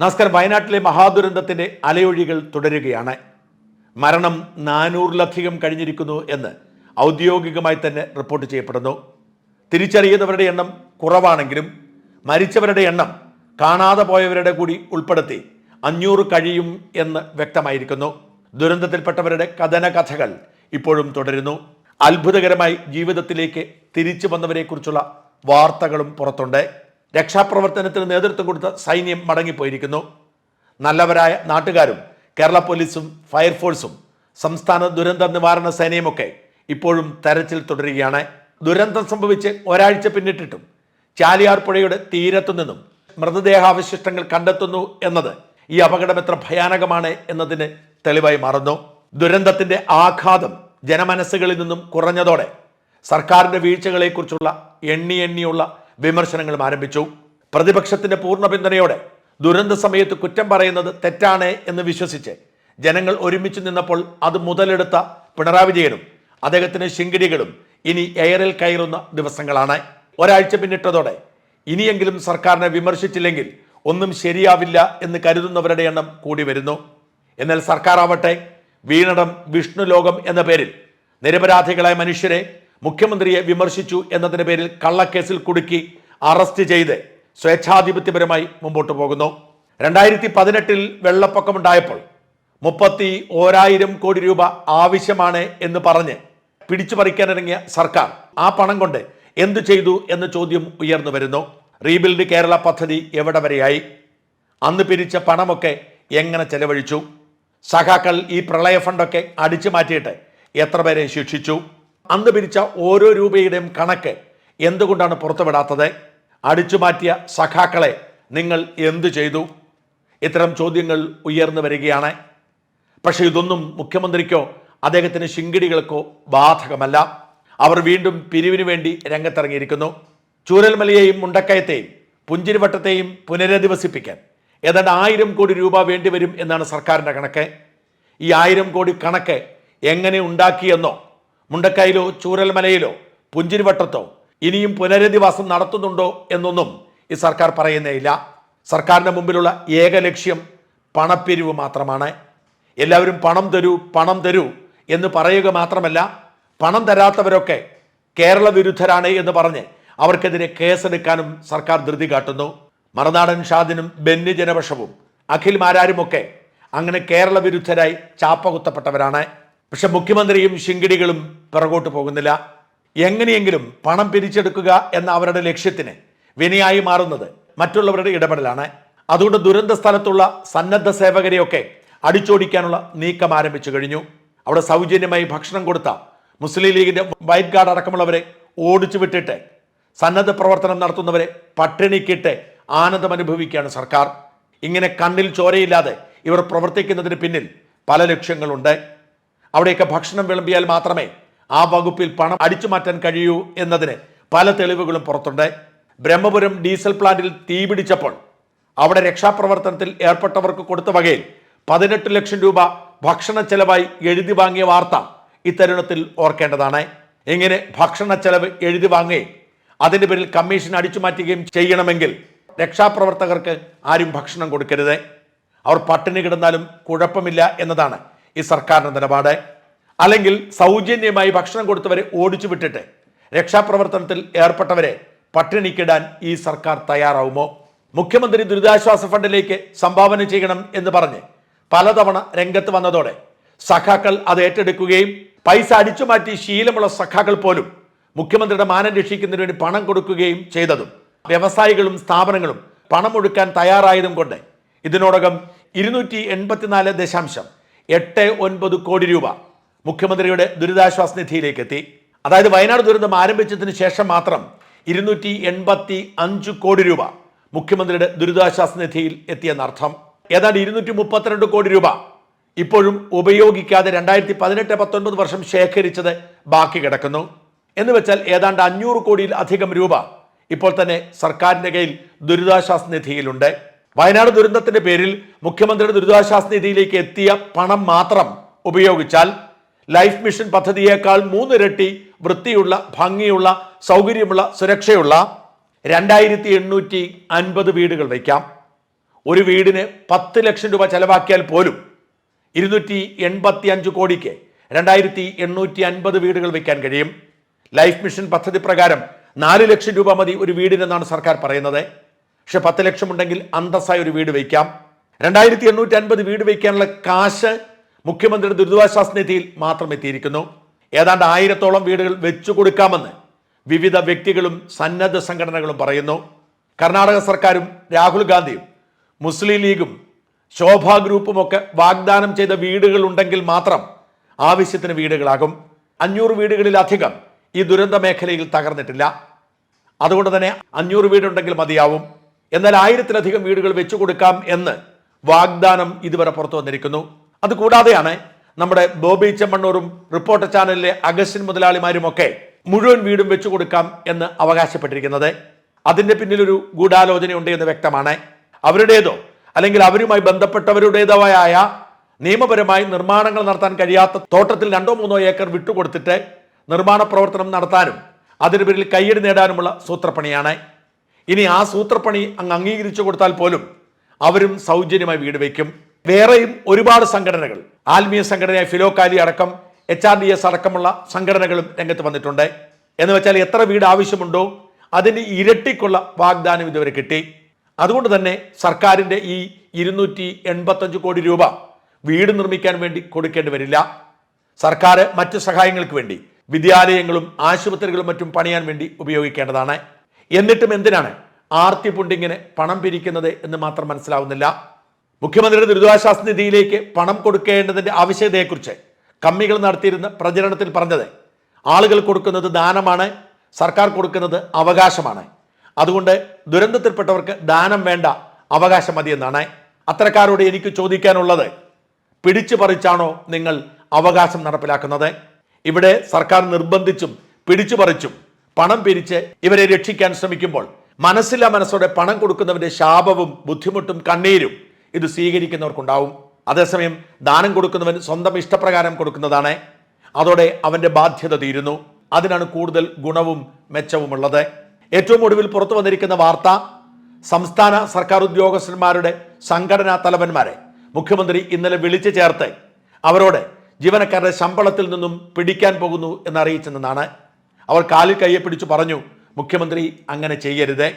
നമസ്കാരം വയനാട്ടിലെ മഹാദുരന്തത്തിന്റെ അലയൊഴികൾ തുടരുകയാണ്. മരണം നാനൂറിലധികം കഴിഞ്ഞിരിക്കുന്നു എന്ന് ഔദ്യോഗികമായി തന്നെ റിപ്പോർട്ട് ചെയ്യപ്പെടുന്നു. തിരിച്ചറിയുന്നവരുടെ എണ്ണം കുറവാണെങ്കിലും മരിച്ചവരുടെ എണ്ണം കാണാതെ പോയവരുടെ കൂടി ഉൾപ്പെടുത്തി അഞ്ഞൂറ് കഴിയും എന്ന് വ്യക്തമായിരിക്കുന്നു. ദുരന്തത്തിൽപ്പെട്ടവരുടെ കഥന കഥകൾ ഇപ്പോഴും തുടരുന്നു. അത്ഭുതകരമായി ജീവിതത്തിലേക്ക് തിരിച്ചു വന്നവരെക്കുറിച്ചുള്ള വാർത്തകളും പുറത്തുണ്ട്. രക്ഷാപ്രവർത്തനത്തിന് നേതൃത്വം കൊടുത്ത സൈന്യം മടങ്ങിപ്പോയിരിക്കുന്നു. നല്ലവരായ നാട്ടുകാരും കേരള പോലീസും ഫയർഫോഴ്സും സംസ്ഥാന ദുരന്ത നിവാരണ സേനയുമൊക്കെ ഇപ്പോഴും തെരച്ചിൽ തുടരുകയാണ്. ദുരന്തം സംഭവിച്ച് ഒരാഴ്ച പിന്നിട്ടിട്ടും ചാലിയാർ പുഴയുടെ തീരത്തു നിന്നും മൃതദേഹാവശിഷ്ടങ്ങൾ കണ്ടെത്തുന്നു എന്നത് ഈ അപകടം എത്ര ഭയാനകമാണ് എന്നതിന് തെളിവായി മാറുന്നു. ദുരന്തത്തിന്റെ ആഘാതം ജനമനസ്സുകളിൽ നിന്നും കുറഞ്ഞതോടെ സർക്കാരിന്റെ വീഴ്ചകളെക്കുറിച്ചുള്ള എണ്ണി എണ്ണിയുള്ള വിമർശനങ്ങളും ആരംഭിച്ചു. പ്രതിപക്ഷത്തിന്റെ പൂർണ പിന്തുണയോടെ ദുരന്ത സമയത്ത് കുറ്റം പറയുന്നത് തെറ്റാണ് എന്ന് വിശ്വസിച്ച് ജനങ്ങൾ ഒരുമിച്ച് നിന്നപ്പോൾ അത് മുതലെടുത്ത പിണറായി വിജയനും അദ്ദേഹത്തിന് ശിങ്കിടികളും ഇനി എയറിൽ കയറുന്ന ദിവസങ്ങളാണ്. ഒരാഴ്ച പിന്നിട്ടതോടെ ഇനിയെങ്കിലും സർക്കാരിനെ വിമർശിച്ചില്ലെങ്കിൽ ഒന്നും ശരിയാവില്ല എന്ന് കരുതുന്നവരുടെ എണ്ണം കൂടി വരുന്നു. എന്നാൽ സർക്കാർ ആവട്ടെ വീണടം വിഷ്ണു ലോകം എന്ന പേരിൽ നിരപരാധികളായ മനുഷ്യരെ മുഖ്യമന്ത്രിയെ വിമർശിച്ചു എന്നതിന്റെ പേരിൽ കള്ളക്കേസിൽ കുടുക്കി അറസ്റ്റ് ചെയ്ത് സ്വേച്ഛാധിപത്യപരമായി മുമ്പോട്ട് പോകുന്നു. രണ്ടായിരത്തി പതിനെട്ടിൽ വെള്ളപ്പൊക്കമുണ്ടായപ്പോൾ മുപ്പത്തി ഓരായിരം കോടി രൂപ ആവശ്യമാണ് എന്ന് പറഞ്ഞ് പിടിച്ചു പറിക്കാനിറങ്ങിയ സർക്കാർ ആ പണം കൊണ്ട് എന്തു ചെയ്തു എന്ന ചോദ്യം ഉയർന്നു വരുന്നു. റീബിൽഡ് കേരള പദ്ധതി എവിടെ വരെയായി? അന്ന് പിരിച്ച പണമൊക്കെ എങ്ങനെ ചെലവഴിച്ചു? സഖാക്കൾ ഈ പ്രളയ ഫണ്ടൊക്കെ അടിച്ചു മാറ്റിയിട്ട് എത്ര പേരെ ശിക്ഷിച്ചു? അന്ന് പിരിച്ച ഓരോ രൂപയുടെയും കണക്ക് എന്തുകൊണ്ടാണ് പുറത്തുവിടാത്തത്? അടിച്ചു മാറ്റിയ സഖാക്കളെ നിങ്ങൾ എന്തു ചെയ്തു? ഇത്തരം ചോദ്യങ്ങൾ ഉയർന്നു വരികയാണ്. പക്ഷെ ഇതൊന്നും മുഖ്യമന്ത്രിക്കോ അദ്ദേഹത്തിന് ശിങ്കിടികൾക്കോ ബാധകമല്ല. അവർ വീണ്ടും പിരിവിനു വേണ്ടി രംഗത്തിറങ്ങിയിരിക്കുന്നു. ചൂരൽമലയെയും മുണ്ടക്കയത്തെയും പുഞ്ചിരിവട്ടത്തെയും പുനരധിവസിപ്പിക്കാൻ ഏതാണ്ട് ആയിരം കോടി രൂപ വേണ്ടിവരും എന്നാണ് സർക്കാരിന്റെ കണക്ക്. ഈ ആയിരം കോടി കണക്ക് എങ്ങനെ ഉണ്ടാക്കിയെന്നോ മുണ്ടക്കയിലോ ചൂരൽമലയിലോ പുഞ്ചിരിവട്ടത്തോ ഇനിയും പുനരധിവാസം നടത്തുന്നുണ്ടോ എന്നൊന്നും ഈ സർക്കാർ പറയുന്നേയില്ല സർക്കാരിന്റെ മുമ്പിലുള്ള ഏക ലക്ഷ്യം പണപ്പിരിവ് മാത്രമാണ്. എല്ലാവരും പണം തരൂ പണം തരൂ എന്ന് പറയുക മാത്രമല്ല പണം തരാത്തവരൊക്കെ കേരള വിരുദ്ധരാണ് എന്ന് പറഞ്ഞ് അവർക്കെതിരെ കേസെടുക്കാനും സർക്കാർ ധൃതി കാട്ടുന്നു. മറുനാടൻ ഷാദിനും ബെന്നി ജനപക്ഷവും അഖിൽ മാരാരുമൊക്കെ അങ്ങനെ കേരള വിരുദ്ധരായി ചാപ്പകുത്തപ്പെട്ടവരാണ്. പക്ഷെ മുഖ്യമന്ത്രിയും ശിങ്കിടികളും പിറകോട്ട് പോകുന്നില്ല. എങ്ങനെയെങ്കിലും പണം പിരിച്ചെടുക്കുക എന്ന അവരുടെ ലക്ഷ്യത്തിന് വിനയായി മാറുന്നത് മറ്റുള്ളവരുടെ ഇടപെടലാണ്. അതുകൊണ്ട് ദുരന്ത സ്ഥലത്തുള്ള സന്നദ്ധ സേവകരെയൊക്കെ അടിച്ചോടിക്കാനുള്ള നീക്കം ആരംഭിച്ചു കഴിഞ്ഞു. അവിടെ സൗജന്യമായി ഭക്ഷണം കൊടുത്ത മുസ്ലിം ലീഗിന്റെ വൈറ്റ് ഗാർഡ് അടക്കമുള്ളവരെ ഓടിച്ചു വിട്ടിട്ട് സന്നദ്ധ പ്രവർത്തനം നടത്തുന്നവരെ പട്ടിണിക്കിട്ട് ആനന്ദം അനുഭവിക്കുകയാണ് സർക്കാർ. ഇങ്ങനെ കണ്ണിൽ ചോരയില്ലാതെ ഇവർ പ്രവർത്തിക്കുന്നതിന് പിന്നിൽ പല ലക്ഷ്യങ്ങളുണ്ട്. അവിടെയൊക്കെ ഭക്ഷണം വിളമ്പിയാൽ മാത്രമേ ആ വകുപ്പിൽ പണം അടിച്ചു മാറ്റാൻ കഴിയൂ എന്നതിന് പല തെളിവുകളും പുറത്തുണ്ട്. ബ്രഹ്മപുരം ഡീസൽ പ്ലാന്റിൽ തീപിടിച്ചപ്പോൾ അവിടെ രക്ഷാപ്രവർത്തനത്തിൽ ഏർപ്പെട്ടവർക്ക് കൊടുത്ത വകയിൽ പതിനെട്ട് ലക്ഷം രൂപ ഭക്ഷണ ചെലവായി എഴുതി വാങ്ങിയ വാർത്ത ഇത്തരുണത്തിൽ ഓർക്കേണ്ടതാണ്. ഇങ്ങനെ ഭക്ഷണ ചെലവ് എഴുതി വാങ്ങുകയും അതിന്റെ പേരിൽ കമ്മീഷൻ അടിച്ചു മാറ്റുകയും ചെയ്യണമെങ്കിൽ രക്ഷാപ്രവർത്തകർക്ക് ആരും ഭക്ഷണം കൊടുക്കരുത്. അവർ പട്ടിണി കിടന്നാലും കുഴപ്പമില്ല എന്നതാണ് ഈ സർക്കാരിന്റെ നിലപാട്. അല്ലെങ്കിൽ സൗജന്യമായി ഭക്ഷണം കൊടുത്തവരെ ഓടിച്ചു വിട്ടിട്ട് രക്ഷാപ്രവർത്തനത്തിൽ ഏർപ്പെട്ടവരെ പട്ടിണിക്കിടാൻ ഈ സർക്കാർ തയ്യാറാവുമോ? മുഖ്യമന്ത്രി ദുരിതാശ്വാസ ഫണ്ടിലേക്ക് സംഭാവന ചെയ്യണം എന്ന് പറഞ്ഞ് പലതവണ രംഗത്ത് വന്നതോടെ സഖാക്കൾ അത് ഏറ്റെടുക്കുകയും പൈസ അടിച്ചു മാറ്റി ശീലമുള്ള സഖാക്കൾ പോലും മുഖ്യമന്ത്രിയുടെ മാനം രക്ഷിക്കുന്നതിന് വേണ്ടി പണം കൊടുക്കുകയും ചെയ്തതും വ്യവസായികളും സ്ഥാപനങ്ങളും പണം ഒഴുക്കാൻ തയ്യാറായതും കൊണ്ട് ഇതിനോടകം ഇരുന്നൂറ്റി എൺപത്തിനാല് ദശാംശം എട്ട് ഒൻപത് കോടി രൂപ മുഖ്യമന്ത്രിയുടെ ദുരിതാശ്വാസ നിധിയിലേക്ക് എത്തി അതായത് വയനാട് ദുരന്തം ആരംഭിച്ചതിന് ശേഷം മാത്രം ഇരുന്നൂറ്റി എൺപത്തി അഞ്ച് കോടി രൂപ മുഖ്യമന്ത്രിയുടെ ദുരിതാശ്വാസ നിധിയിൽ എത്തിയെന്നർത്ഥം ഏതാണ്ട് ഇരുന്നൂറ്റി മുപ്പത്തിരണ്ട് കോടി രൂപ ഇപ്പോഴും ഉപയോഗിക്കാതെ രണ്ടായിരത്തി പതിനെട്ട് പത്തൊൻപത് വർഷം ശേഖരിച്ചത് ബാക്കി കിടക്കുന്നു. എന്ന് വെച്ചാൽ ഏതാണ്ട് അഞ്ഞൂറ് കോടിയിൽ അധികം രൂപ ഇപ്പോൾ തന്നെ സർക്കാരിന്റെ കയ്യിൽ ദുരിതാശ്വാസ നിധിയിലുണ്ട്. വയനാട് ദുരന്തത്തിന്റെ പേരിൽ മുഖ്യമന്ത്രിയുടെ ദുരിതാശ്വാസ നിധിയിലേക്ക് എത്തിയ പണം മാത്രം ഉപയോഗിച്ചാൽ ലൈഫ് മിഷൻ പദ്ധതിയേക്കാൾ മൂന്നിരട്ടി വൃത്തിയുള്ള ഭംഗിയുള്ള സൗകര്യമുള്ള സുരക്ഷയുള്ള രണ്ടായിരത്തി എണ്ണൂറ്റി അൻപത് വീടുകൾ വയ്ക്കാം. ഒരു വീടിന് പത്ത് ലക്ഷം രൂപ ചെലവാക്കിയാൽ പോലും ഇരുന്നൂറ്റി എൺപത്തി അഞ്ച് കോടിക്ക് രണ്ടായിരത്തി എണ്ണൂറ്റി അൻപത് വീടുകൾ വയ്ക്കാൻ കഴിയും. ലൈഫ് മിഷൻ പദ്ധതി പ്രകാരം നാല് ലക്ഷം രൂപ മതി ഒരു വീടിനെന്നാണ് സർക്കാർ പറയുന്നത്. പക്ഷെ പത്ത് ലക്ഷം ഉണ്ടെങ്കിൽ അന്തസ്സായി ഒരു വീട് വയ്ക്കാം. രണ്ടായിരത്തി എണ്ണൂറ്റി അൻപത് വീട് വയ്ക്കാനുള്ള കാശ് മുഖ്യമന്ത്രിയുടെ ദുരിതാശ്വാസ നിധിയിൽ മാത്രം എത്തിയിരിക്കുന്നു. ഏതാണ്ട് ആയിരത്തോളം വീടുകൾ വെച്ചു കൊടുക്കാമെന്ന് വിവിധ വ്യക്തികളും സന്നദ്ധ സംഘടനകളും പറയുന്നു. കർണാടക സർക്കാരും രാഹുൽ ഗാന്ധിയും മുസ്ലിം ലീഗും ശോഭ ഗ്രൂപ്പും ഒക്കെ വാഗ്ദാനം ചെയ്ത വീടുകൾ ഉണ്ടെങ്കിൽ മാത്രം ആവശ്യത്തിന് വീടുകളാകും. അഞ്ഞൂറ് വീടുകളിലധികം ഈ ദുരന്ത മേഖലയിൽ തകർന്നിട്ടില്ല. അതുകൊണ്ട് തന്നെ അഞ്ഞൂറ് വീടുണ്ടെങ്കിൽ മതിയാവും. എന്നാൽ ആയിരത്തിലധികം വീടുകൾ വെച്ചു കൊടുക്കാം എന്ന് വാഗ്ദാനം ഇതുവരെ പുറത്തു വന്നിരിക്കുന്നു. അതുകൂടാതെയാണ് നമ്മുടെ ബോബി ചെമ്മണ്ണൂറും റിപ്പോർട്ടർ ചാനലിലെ അഗസ്റ്റിൻ മുതലാളിമാരുമൊക്കെ മുഴുവൻ വീടും വെച്ചു കൊടുക്കാം എന്ന് അവകാശപ്പെട്ടിരിക്കുന്നത്. അതിന്റെ പിന്നിലൊരു ഗൂഢാലോചനയുണ്ട് എന്ന് വ്യക്തമാണ്. അവരുടേതോ അല്ലെങ്കിൽ അവരുമായി ബന്ധപ്പെട്ടവരുടേതായ നിയമപരമായി നിർമ്മാണങ്ങൾ നടത്താൻ കഴിയാത്ത തോട്ടത്തിൽ രണ്ടോ മൂന്നോ ഏക്കർ വിട്ടുകൊടുത്തിട്ട് നിർമ്മാണ പ്രവർത്തനം നടത്താനും അതിന് പേരിൽ കയ്യടി നേടാനുമുള്ള സൂത്രപ്പണിയാണ്. ഇനി ആ സൂത്രപ്പണി അങ്ങ് അംഗീകരിച്ചു കൊടുത്താൽ പോലും അവരും സൗജന്യമായി വീട് വയ്ക്കും വേറെയും ഒരുപാട് സംഘടനകൾ. ആത്മീയ സംഘടനയായ ഫിലോകാലി അടക്കം എച്ച് ആർ ഡി എസ് അടക്കമുള്ള സംഘടനകളും രംഗത്ത് വന്നിട്ടുണ്ട്. എന്ന് വെച്ചാൽ എത്ര വീട് ആവശ്യമുണ്ടോ അതിന് ഇരട്ടിക്കുള്ള വാഗ്ദാനം ഇതുവരെ കിട്ടി. അതുകൊണ്ട് തന്നെ സർക്കാരിന്റെ ഈ ഇരുന്നൂറ്റി എൺപത്തഞ്ച് കോടി രൂപ വീട് നിർമ്മിക്കാൻ വേണ്ടി കൊടുക്കേണ്ടി വരില്ല. സർക്കാർ മറ്റ് സഹായങ്ങൾക്ക് വേണ്ടി വിദ്യാലയങ്ങളും ആശുപത്രികളും മറ്റും പണിയാൻ വേണ്ടി ഉപയോഗിക്കേണ്ടതാണ്. എന്നിട്ടും എന്തിനാണ് ആർത്തി പുണ്ടിങ്ങിന് പണം പിരിക്കുന്നത് എന്ന് മാത്രം മനസ്സിലാവുന്നില്ല. മുഖ്യമന്ത്രിയുടെ ദുരിതാശ്വാസ നിധിയിലേക്ക് പണം കൊടുക്കേണ്ടതിന്റെ ആവശ്യകതയെക്കുറിച്ച് കമ്മികൾ നടത്തിയിരുന്ന പ്രചരണത്തിൽ പറഞ്ഞത് ആളുകൾ കൊടുക്കുന്നത് ദാനമാണ് സർക്കാർ കൊടുക്കുന്നത് അവകാശമാണ്. അതുകൊണ്ട് ദുരന്തത്തിൽപ്പെട്ടവർക്ക് ദാനം വേണ്ട അവകാശം മതിയെന്നാണ് അത്തരക്കാരോട് എനിക്ക് ചോദിക്കാനുള്ളത്. പിടിച്ചു പറിച്ചാണോ നിങ്ങൾ അവകാശം നടപ്പിലാക്കുന്നത്? ഇവിടെ സർക്കാർ നിർബന്ധിച്ചും പിടിച്ചു പറിച്ചും പണം പിരിച്ച് ഇവരെ രക്ഷിക്കാൻ ശ്രമിക്കുമ്പോൾ മനസ്സില്ല മനസ്സോടെ പണം കൊടുക്കുന്നവന്റെ ശാപവും ബുദ്ധിമുട്ടും കണ്ണീരും ഇത് സ്വീകരിക്കുന്നവർക്കുണ്ടാവും. അതേസമയം ദാനം കൊടുക്കുന്നവൻ സ്വന്തം ഇഷ്ടപ്രകാരം കൊടുക്കുന്നതാണ്. അതോടെ അവന്റെ ബാധ്യത തീരുന്നു. അതിനാണ് കൂടുതൽ ഗുണവും മെച്ചവുമുള്ളത്. ഏറ്റവും ഒടുവിൽ പുറത്തു വന്നിരിക്കുന്ന വാർത്ത സംസ്ഥാന സർക്കാർ ഉദ്യോഗസ്ഥന്മാരുടെ സംഘടനാ തലവന്മാരെ മുഖ്യമന്ത്രി ഇന്നലെ വിളിച്ചു ചേർത്ത് അവരോട് ജീവനക്കാരുടെ ശമ്പളത്തിൽ നിന്നും പിടിക്കാൻ പോകുന്നു എന്നറിയിച്ചെന്നാണ്. അവർ കാലിൽ കയ്യെ പിടിച്ചു പറഞ്ഞു മുഖ്യമന്ത്രി അങ്ങനെ ചെയ്യരുത്.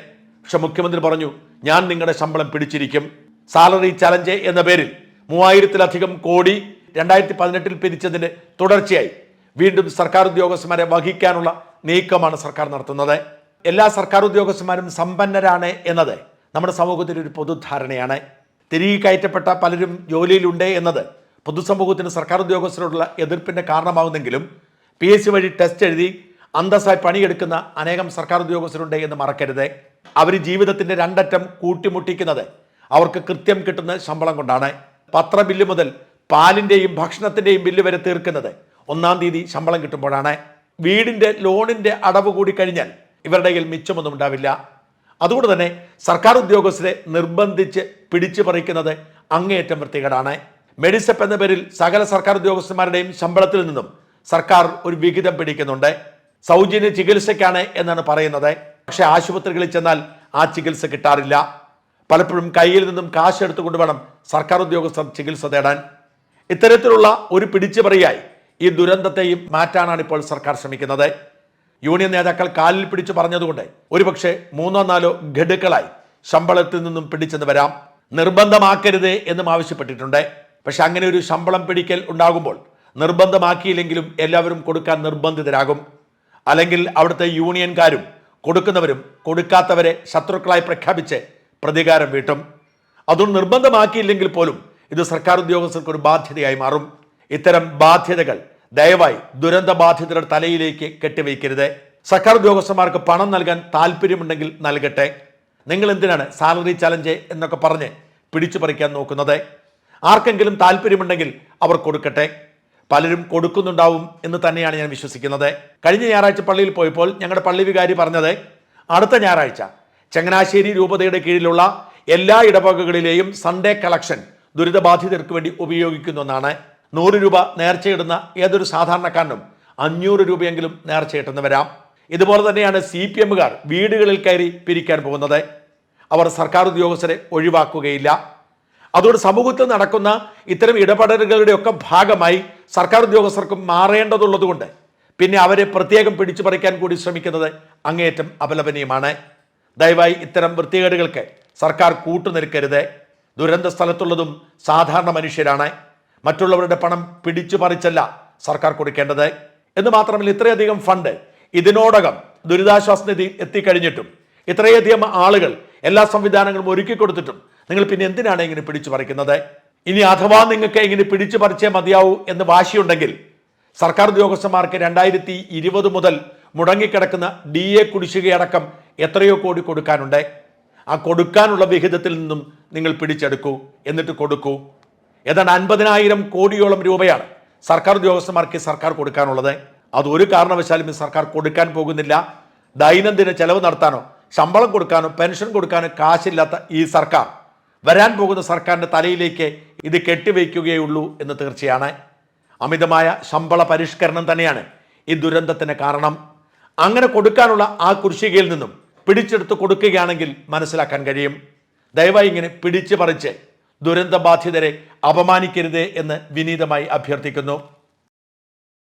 പക്ഷെ മുഖ്യമന്ത്രി പറഞ്ഞു ഞാൻ നിങ്ങളുടെ ശമ്പളം പിടിച്ചിരിക്കും. സാലറി ചലഞ്ച് എന്ന പേരിൽ മൂവായിരത്തിലധികം കോടി രണ്ടായിരത്തി പതിനെട്ടിൽ പിരിച്ചതിന് തുടർച്ചയായി വീണ്ടും സർക്കാർ ഉദ്യോഗസ്ഥന്മാരെ വഹിക്കാനുള്ള നീക്കമാണ് സർക്കാർ നടത്തുന്നത്. എല്ലാ സർക്കാർ ഉദ്യോഗസ്ഥന്മാരും സമ്പന്നരാണ് എന്നത് നമ്മുടെ സമൂഹത്തിൽ ഒരു പൊതുധാരണയാണ്. തിരികെ കയറ്റപ്പെട്ട പലരും ജോലിയിലുണ്ട് എന്നത് പൊതുസമൂഹത്തിന് സർക്കാർ ഉദ്യോഗസ്ഥരോടുള്ള എതിർപ്പിന്റെ കാരണമാകുന്നെങ്കിലും പി എസ് സി വഴി ടെസ്റ്റ് എഴുതി അന്തസ്സായി പണിയെടുക്കുന്ന അനേകം സർക്കാർ ഉദ്യോഗസ്ഥരുണ്ട് എന്ന് മറക്കരുത്. അവർ ജീവിതത്തിന്റെ രണ്ടറ്റം കൂട്ടിമുട്ടിക്കുന്നത് അവർക്ക് കൃത്യം കിട്ടുന്ന ശമ്പളം കൊണ്ടാണ് പത്ര ബില്ല് മുതൽ പാലിന്റെയും ഭക്ഷണത്തിന്റെയും ബില്ല് വരെ തീർക്കുന്നത്. ഒന്നാം തീയതി ശമ്പളം കിട്ടുമ്പോഴാണ് വീടിന്റെ ലോണിന്റെ അടവ് കൂടി കഴിഞ്ഞാൽ ഇവരുടെ കയ്യിൽ മിച്ചമൊന്നും ഉണ്ടാവില്ല. അതുകൊണ്ട് തന്നെ സർക്കാർ ഉദ്യോഗസ്ഥരെ നിർബന്ധിച്ച് പിടിച്ചു പറിക്കുന്നത് അങ്ങേയറ്റം വൃത്തികേടാണ്. മെഡിസെപ്പ് എന്ന പേരിൽ സകല സർക്കാർ ഉദ്യോഗസ്ഥന്മാരുടെയും ശമ്പളത്തിൽ നിന്നും സർക്കാർ ഒരു വിഹിതം പിടിക്കുന്നുണ്ട്. സൗജന്യ ചികിത്സയ്ക്കാണ് എന്നാണ് പറയുന്നത്. പക്ഷേ ആശുപത്രികളിൽ ചെന്നാൽ ആ ചികിത്സ കിട്ടാറില്ല. പലപ്പോഴും കയ്യിൽ നിന്നും കാശ് എടുത്തുകൊണ്ട് വേണം സർക്കാർ ഉദ്യോഗസ്ഥർ ചികിത്സ തേടാൻ. ഇത്തരത്തിലുള്ള ഒരു പിടിച്ചുപറിയായി ഈ ദുരന്തത്തെയും മാറ്റാനാണ് ഇപ്പോൾ സർക്കാർ ശ്രമിക്കുന്നത്. യൂണിയൻ നേതാക്കൾ കാലിൽ പിടിച്ചു പറഞ്ഞതുകൊണ്ട് ഒരുപക്ഷെ മൂന്നോ നാലോ ഘടുക്കളായി ശമ്പളത്തിൽ നിന്നും പിടിച്ചെന്ന് വരാം. നിർബന്ധമാക്കരുത് എന്നും ആവശ്യപ്പെട്ടിട്ടുണ്ട്. പക്ഷെ അങ്ങനെ ഒരു ശമ്പളം പിടിക്കൽ ഉണ്ടാകുമ്പോൾ നിർബന്ധമാക്കിയില്ലെങ്കിലും എല്ലാവരും കൊടുക്കാൻ നിർബന്ധിതരാകും. അല്ലെങ്കിൽ അവിടുത്തെ യൂണിയൻകാരും കൊടുക്കുന്നവരും കൊടുക്കാത്തവരെ ശത്രുക്കളായി പ്രഖ്യാപിച്ച് പ്രതികാരം വീട്ടും. അതൊന്നും നിർബന്ധമാക്കിയില്ലെങ്കിൽ പോലും ഇത് സർക്കാർ ഉദ്യോഗസ്ഥർക്ക് ഒരു ബാധ്യതയായി മാറും. ഇത്തരം ബാധ്യതകൾ ദയവായി ദുരന്ത ബാധിതരുടെ തലയിലേക്ക് കെട്ടിവയ്ക്കരുത്. സർക്കാർ ഉദ്യോഗസ്ഥന്മാർക്ക് പണം നൽകാൻ താല്പര്യമുണ്ടെങ്കിൽ നൽകട്ടെ. നിങ്ങൾ എന്തിനാണ് സാലറി ചലഞ്ച് എന്നൊക്കെ പറഞ്ഞ് പിടിച്ചു പറിക്കാൻ നോക്കുന്നത്? ആർക്കെങ്കിലും താല്പര്യമുണ്ടെങ്കിൽ അവർ കൊടുക്കട്ടെ. പലരും കൊടുക്കുന്നുണ്ടാവും എന്ന് തന്നെയാണ് ഞാൻ വിശ്വസിക്കുന്നത്. കഴിഞ്ഞ ഞായറാഴ്ച പള്ളിയിൽ പോയപ്പോൾ ഞങ്ങളുടെ പള്ളി വികാരി പറഞ്ഞത് അടുത്ത ഞായറാഴ്ച ചങ്ങനാശ്ശേരി രൂപതയുടെ കീഴിലുള്ള എല്ലാ ഇടവകകളിലെയും സൺഡേ കളക്ഷൻ ദുരിതബാധിതർക്ക് വേണ്ടി ഉപയോഗിക്കുന്നെന്നാണ് നൂറ് രൂപ നേർച്ചയിടുന്ന ഏതൊരു സാധാരണക്കാരനും അഞ്ഞൂറ് രൂപയെങ്കിലും നേർച്ചയിട്ടെന്ന് വരാം. ഇതുപോലെ തന്നെയാണ് സി പി എമ്മുകാർ വീടുകളിൽ കയറി പിരിക്കാൻ പോകുന്നത്. അവർ സർക്കാർ ഉദ്യോഗസ്ഥരെ ഒഴിവാക്കുകയില്ല. അതുകൊണ്ട് സമൂഹത്തിൽ നടക്കുന്ന ഇത്തരം ഇടപെടലുകളുടെ ഒക്കെ ഭാഗമായി സർക്കാർ ഉദ്യോഗസ്ഥർക്കും മാറേണ്ടതുള്ളതുകൊണ്ട് പിന്നെ അവരെ പ്രത്യേകം പിടിച്ചു പറിക്കാൻ കൂടി ശ്രമിക്കുന്നത് അങ്ങേയറ്റം അപലപനീയമാണ്. ദയവായി ഇത്തരം വൃത്തികേടുകൾക്ക് സർക്കാർ കൂട്ടുനിൽക്കരുത്. ദുരന്ത സ്ഥലത്തുള്ളതും സാധാരണ മനുഷ്യരാണ്. മറ്റുള്ളവരുടെ പണം പിടിച്ചു പറിച്ചല്ല സർക്കാർ കൊടുക്കേണ്ടത്. എന്ന് മാത്രമല്ല ഇത്രയധികം ഫണ്ട് ഇതിനോടകം ദുരിതാശ്വാസ നിധി എത്തിക്കഴിഞ്ഞിട്ടും ഇത്രയധികം ആളുകൾ എല്ലാ സംവിധാനങ്ങളും ഒരുക്കി കൊടുത്തിട്ടും നിങ്ങൾ പിന്നെ എന്തിനാണ് ഇങ്ങനെ പിടിച്ചു പറിക്കുന്നത്? ഇനി അഥവാ നിങ്ങൾക്ക് ഇങ്ങനെ പിടിച്ചു പറിച്ചേ മതിയാവൂ എന്ന് വാശിയുണ്ടെങ്കിൽ സർക്കാർ ഉദ്യോഗസ്ഥന്മാർക്ക് രണ്ടായിരത്തി ഇരുപത് മുതൽ മുടങ്ങിക്കിടക്കുന്ന ഡി എ കുടിശ്ശികയടക്കം എത്രയോ കോടി കൊടുക്കാനുണ്ട്. ആ കൊടുക്കാനുള്ള വിഹിതത്തിൽ നിന്നും നിങ്ങൾ പിടിച്ചെടുക്കൂ. എന്നിട്ട് കൊടുക്കൂ. ഏതാണ്ട് അൻപതിനായിരം കോടിയോളം രൂപയാണ് സർക്കാർ ഉദ്യോഗസ്ഥന്മാർക്ക് സർക്കാർ കൊടുക്കാനുള്ളത്. അത് ഒരു കാരണവശാലും സർക്കാർ കൊടുക്കാൻ പോകുന്നില്ല. ദൈനംദിന ചെലവ് നടത്താനോ ശമ്പളം കൊടുക്കാനോ പെൻഷൻ കൊടുക്കാനോ കാശില്ലാത്ത ഈ സർക്കാർ വരാൻ പോകുന്ന സർക്കാരിന്റെ തലയിലേക്ക് ഇത് കെട്ടിവയ്ക്കുകയുള്ളൂ എന്ന് തീർച്ചയാണ്. അമിതമായ ശമ്പള പരിഷ്കരണം തന്നെയാണ് ഈ ദുരന്തത്തിന് കാരണം. അങ്ങനെ കൊടുക്കാനുള്ള ആ കുർശികയിൽ നിന്നും പിടിച്ചെടുത്ത് കൊടുക്കുകയാണെങ്കിൽ മനസ്സിലാക്കാൻ കഴിയും. ദയവായി ഇങ്ങനെ പിടിച്ചു പറിച്ച് ദുരന്തബാധിതരെ അപമാനിക്കരുത് എന്ന് വിനീതമായി അഭ്യർത്ഥിക്കുന്നു.